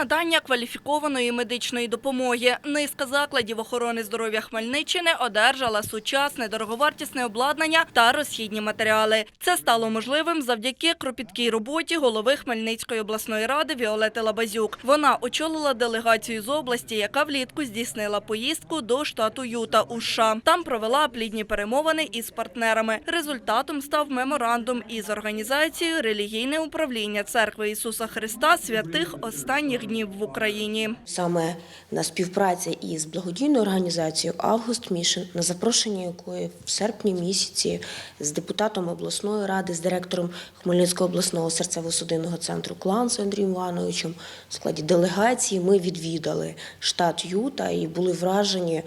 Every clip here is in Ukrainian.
надання кваліфікованої медичної допомоги. Низка закладів охорони здоров'я Хмельниччини одержала сучасне дороговартісне обладнання та розхідні матеріали. Це стало можливим завдяки кропіткій роботі голови Хмельницької обласної ради Віолети Лабазюк. Вона очолила делегацію з області, яка влітку здійснила поїздку до штату Юта у США. Там провела плідні перемовини із партнерами. Результатом став меморандум із організацією релігійне управління церкви Ісуса Христа святих останніх днів в Україні. саме на співпраці із благодійною організацією Август Мішен, на запрошення якої в серпні місяці з депутатом обласної ради, з директором Хмельницького обласного серцево-судинного центру Кланс Андрієм Івановичем в складі делегації ми відвідали штат Юта і були вражені е,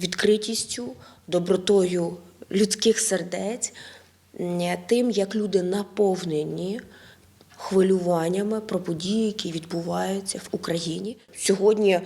відкритістю, добротою людських сердець, тим, як люди наповнені хвилюваннями про події, які відбуваються в Україні. Сьогодні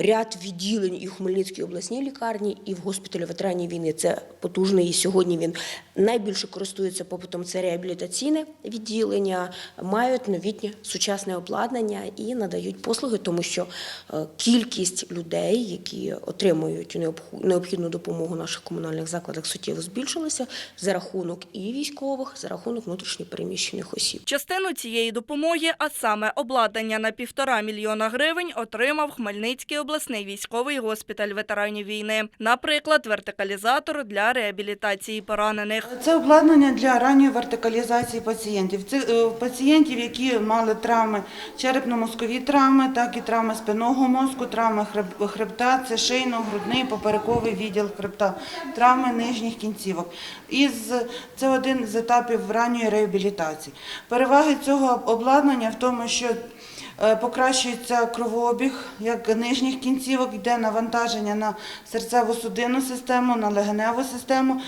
ряд відділень і в Хмельницькій обласній лікарні, і в госпіталі ветеранів війни. Це потужний. І сьогодні він найбільше користується попитом. Це реабілітаційне відділення, мають новітнє сучасне обладнання і надають послуги, тому що е, кількість людей, які отримують необхідну допомогу в наших комунальних закладах, суттєво збільшилася за рахунок і військових, за рахунок внутрішньопереміщених осіб. Частину цієї допомоги, а саме обладнання на півтора мільйона гривень, отримав Хмельницький обласний військовий госпіталь ветеранів війни. Наприклад, вертикалізатор для реабілітації поранених. Це обладнання для ранньої вертикалізації пацієнтів. Це е, пацієнтів, які мали травми черепно-мозкові травми, так і травми спинного мозку, травми хребта, це шийно-грудний, поперековий відділ хребта, травми нижніх кінцівок. Із, це один з етапів ранньої реабілітації. Переваги цього обладнання в тому, що Покращується кровообіг як нижніх кінцівок, йде навантаження на серцево-судинну систему, на легеневу систему,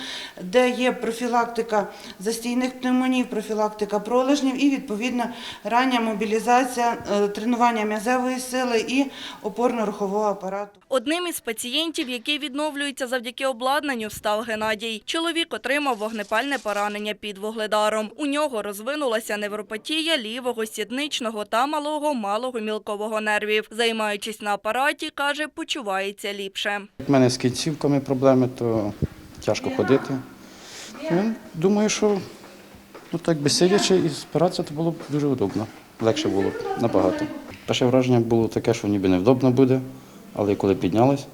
де є профілактика застійних пневмоній, профілактика пролежнів і відповідно рання мобілізація, е, тренування м'язевої сили і опорно-рухового апарату. Одним із пацієнтів, який відновлюється завдяки обладнанню, став Геннадій. Чоловік отримав вогнепальне поранення під вугледаром. У нього розвинулася невропатія лівого сідничного та малого малого мілкового нервів. Займаючись на апараті, каже, почувається ліпше. У мене з кінцівками проблеми, то тяжко ходити. Ну, думаю, що ну, так би сидячи і спиратися, то було б дуже удобно. Легше було б набагато. Перше враження було таке, що ніби невдобно буде, але коли піднялись,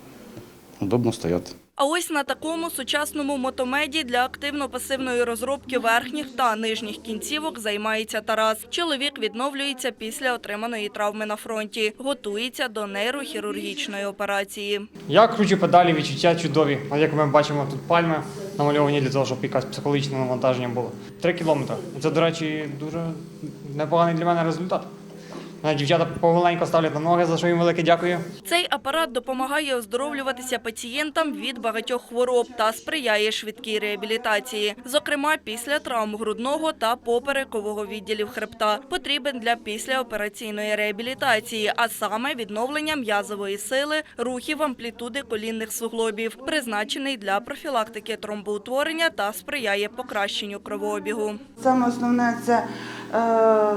удобно стояти. А ось на такому сучасному мотомеді для активно-пасивної розробки верхніх та нижніх кінцівок займається Тарас. Чоловік відновлюється після отриманої травми на фронті. Готується до нейрохірургічної операції. Я кручу педалі, відчуття чудові. А як ми бачимо, тут пальми намальовані для того, щоб якесь психологічне навантаження було. Три кілометри. Це, до речі, дуже непоганий для мене результат. Дівчата поволенько ставлять на ноги, за що їм велике дякую. Цей апарат допомагає оздоровлюватися пацієнтам від багатьох хвороб та сприяє швидкій реабілітації, зокрема після травм грудного та поперекового відділів хребта. Потрібен для післяопераційної реабілітації, а саме відновлення м'язової сили, рухів амплітуди колінних суглобів, призначений для профілактики тромбоутворення та сприяє покращенню кровообігу. Саме основне це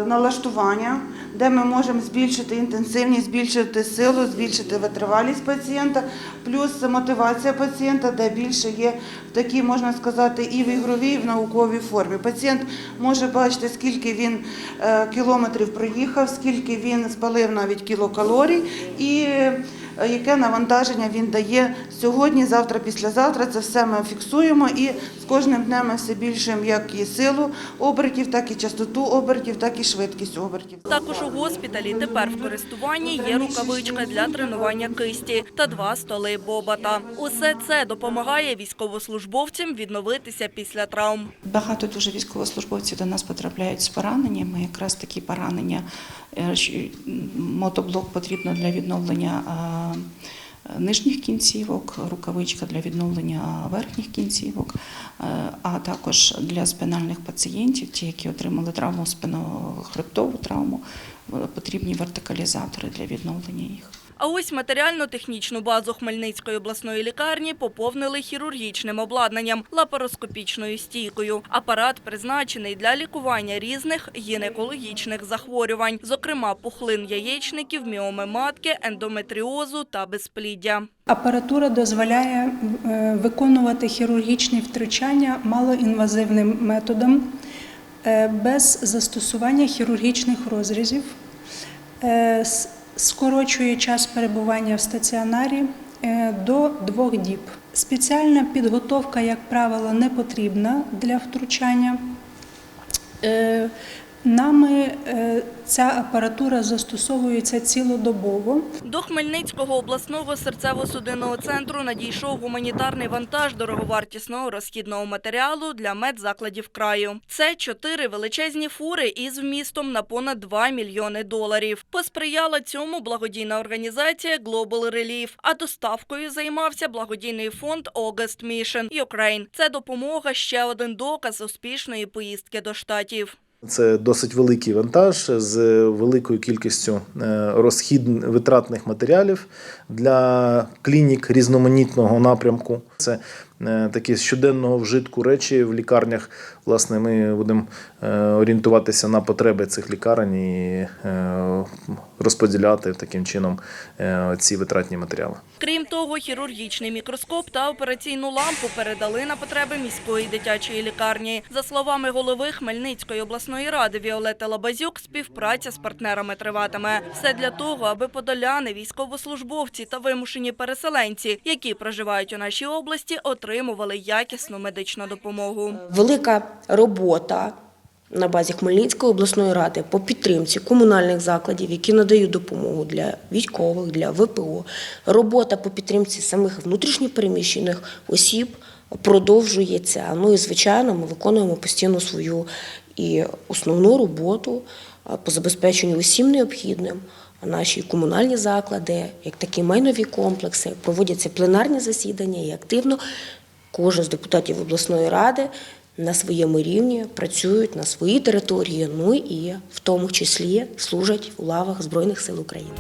налаштування, де ми можемо збільшити інтенсивність, збільшити силу, збільшити витривалість пацієнта, плюс мотивація пацієнта, де більше є в такій, можна сказати, і в ігровій, і в науковій формі. Пацієнт може бачити, скільки він е, кілометрів проїхав, скільки він спалив навіть кілокалорій і е, яке навантаження він дає сьогодні, завтра, післязавтра. Це все ми фіксуємо і з кожним днем ми все більшуємо як і силу обертів, так і частоту обертів, так і швидкість обертів. Також у госпіталі тепер в користуванні є рукавичка для тренування кисті та два столи бобота. Усе це допомагає військовослужбовцям відновитися після травм. Багато дуже військовослужбовців до нас потрапляють з пораненнями. Якраз такі поранення е, мотоблок потрібно для відновлення е, нижніх кінцівок, рукавичка для відновлення верхніх кінцівок, е, а також для спинальних пацієнтів, ті, які отримали травму спинохребтову травму, е, потрібні вертикалізатори для відновлення їх. А ось матеріально-технічну базу Хмельницької обласної лікарні поповнили хірургічним обладнанням, лапароскопічною стійкою. Апарат призначений для лікування різних гінекологічних захворювань, зокрема пухлин яєчників, міоми матки, ендометріозу та безпліддя. Апаратура дозволяє е, виконувати хірургічні втручання малоінвазивним методом е, без застосування хірургічних розрізів, е, скорочує час перебування в стаціонарі е, до двох діб. Спеціальна підготовка, як правило, не потрібна для втручання. Нами е, ця апаратура застосовується цілодобово. До Хмельницького обласного серцево-судинного центру надійшов гуманітарний вантаж дороговартісного розхідного матеріалу для медзакладів краю. Це чотири величезні фури із вмістом на понад 2 мільйони доларів. Посприяла цьому благодійна організація Global Relief, а доставкою займався благодійний фонд August Mission Ukraine. Це допомога ще один доказ успішної поїздки до штатів. Це досить великий вантаж з великою кількістю е, розхід витратних матеріалів для клінік різноманітного напрямку. Це е, такі щоденного вжитку речі в лікарнях. Власне, ми будемо е, орієнтуватися на потреби цих лікарень і е, розподіляти таким чином ці витратні матеріали. Крім того, хірургічний мікроскоп та операційну лампу передали на потреби міської дитячої лікарні. За словами голови Хмельницької обласної ради Віолети Лабазюк, співпраця з партнерами триватиме. Все для того, аби подоляни, військовослужбовці та вимушені переселенці, які проживають у нашій області, отримували якісну медичну допомогу. Велика робота на базі Хмельницької обласної ради по підтримці комунальних закладів, які надають допомогу для військових, для ВПО. Робота по підтримці самих внутрішньопереміщених осіб продовжується. Ну і звичайно, ми виконуємо постійно свою і основну роботу по забезпеченню усім необхідним. Наші комунальні заклади, як такі майнові комплекси, проводяться пленарні засідання і активно кожен з депутатів обласної ради на своєму рівні працюють на своїй території, ну і в тому числі служать у лавах Збройних сил України.